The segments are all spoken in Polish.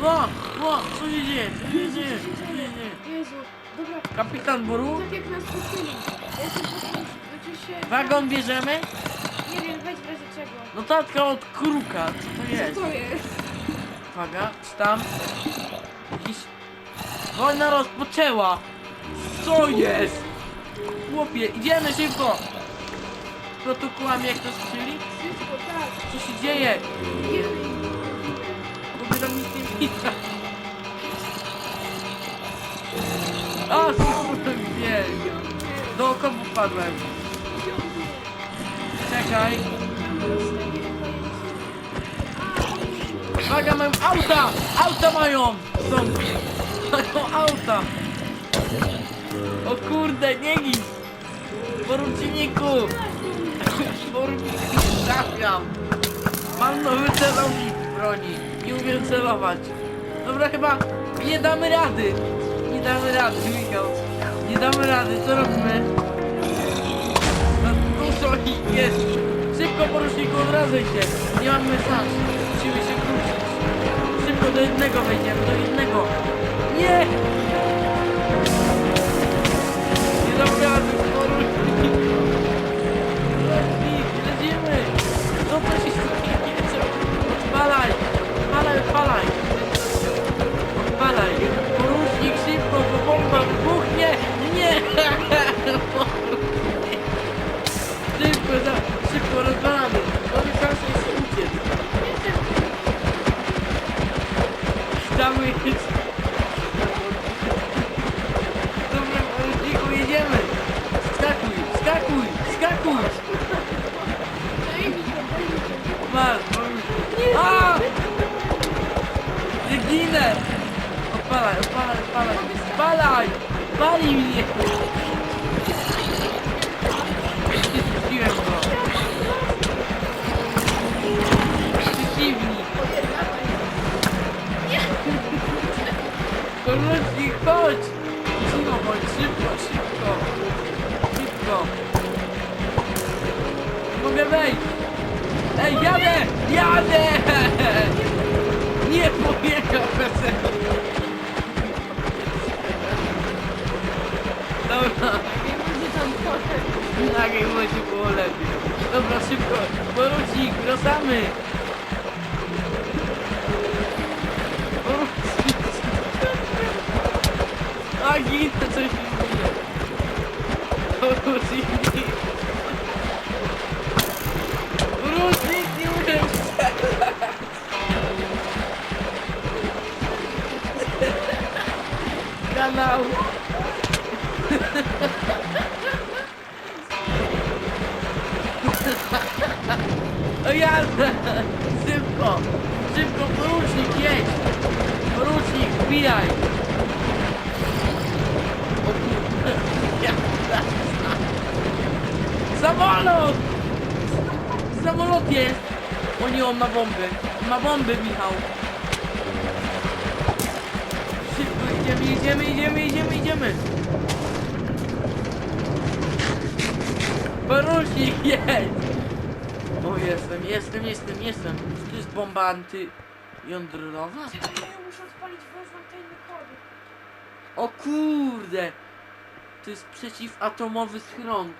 się dzieje? Co się dzieje? Co się dzieje? Jezu, dobra, Kapitan Boru? tak jak nas puścili. Ja jestem po prostu, znaczy się... Wagon bierzemy? Nie wiem, weź w razie czego. Notatka od kruka. Co to jest? Co to jest? Uwaga, tam jakiś... Wojna rozpoczęła! Co jest? Chłopie, idziemy szybko! Protokołami jak to strzeli? Wszystko, tak. Co się dzieje? W O, kurde, gdzie? Do okopu wpadłem. Czekaj. Uwaga, mają auta! Auta mają! Są! Mają auta! O kurde, nie gis! Poruczniku! Poruczniku, trafiam! Mam nowy celownik broni. Nie umiem celować. Dobra, chyba nie damy rady. Nie damy rady, Michał. Nie damy rady, co robimy? No, dużo ich jest. Szybko, poruczniku, odradzaj się. Nie mamy szans. Musimy się krócić. Szybko do jednego wejdziemy, do jednego. Masz, masz. A! Nie ginę! Odpalaj, odpalaj, odpalaj. Spalaj! Pali mnie! Zrzuciłem go. Przeciwnik. Korucznik, chodź! Szybko, chodź, szybko, szybko. Szybko. Mogę wejść! Ej, jadę! Jadę! Nie pojechał bez Dobra, trochę. tak będzie było lepiej. Dobra, szybko, porucznik, wracamy! Porucznik! A ginę, coś O jazda! Szybko! Szybko, porucznik, jedź! Porucznik, wbijaj! Samolot! Samolot jest! O nie, on ma bomby! Ma bomby, Michał! Szybko, idziemy, idziemy, idziemy, idziemy, idziemy! Porucznik, jedź! O, jestem, jestem, jestem, jestem. To jest bomba antyjądrowa? Ja muszę odpalić wezwam tajny kod. O kurde! To jest przeciwatomowy schron.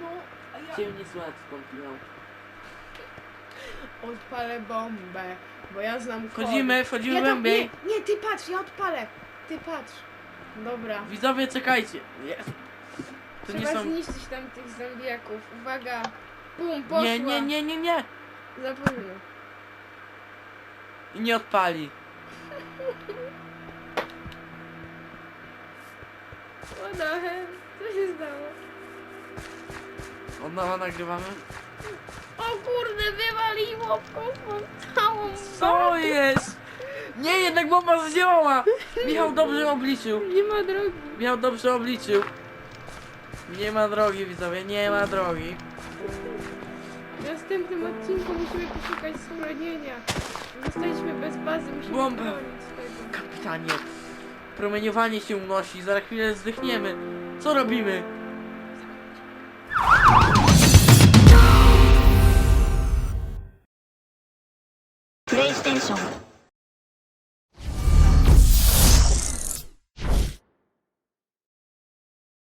No, a ja... Cię nie słychać skąd miał. Odpalę bombę, bo ja znam kod. Wchodzimy, wchodzimy ja tam, głębiej. Nie, nie, ty patrz, ja odpalę. Ty patrz. Dobra. Widzowie, czekajcie. Jest. To nie Trzeba są... zniszczyć tam tych zombiaków. Uwaga. Bum, poszła. Nie, nie, nie, nie, nie. Za późno. I nie odpali. The hell? Co się stało? Od nowa nagrywamy. O kurde, wywaliło w kosmos całą Co jest? Nie, jednak bomba zdziałała. Michał dobrze obliczył. Nie ma drogi. Michał dobrze obliczył. Nie ma drogi, widzowie, nie ma drogi. W następnym odcinku musimy poszukać schronienia. Zostaliśmy bez bazy, musimy Bomba. bronić tego. Kapitanie, promieniowanie się unosi, za chwilę zdychniemy. Co robimy? PlayStation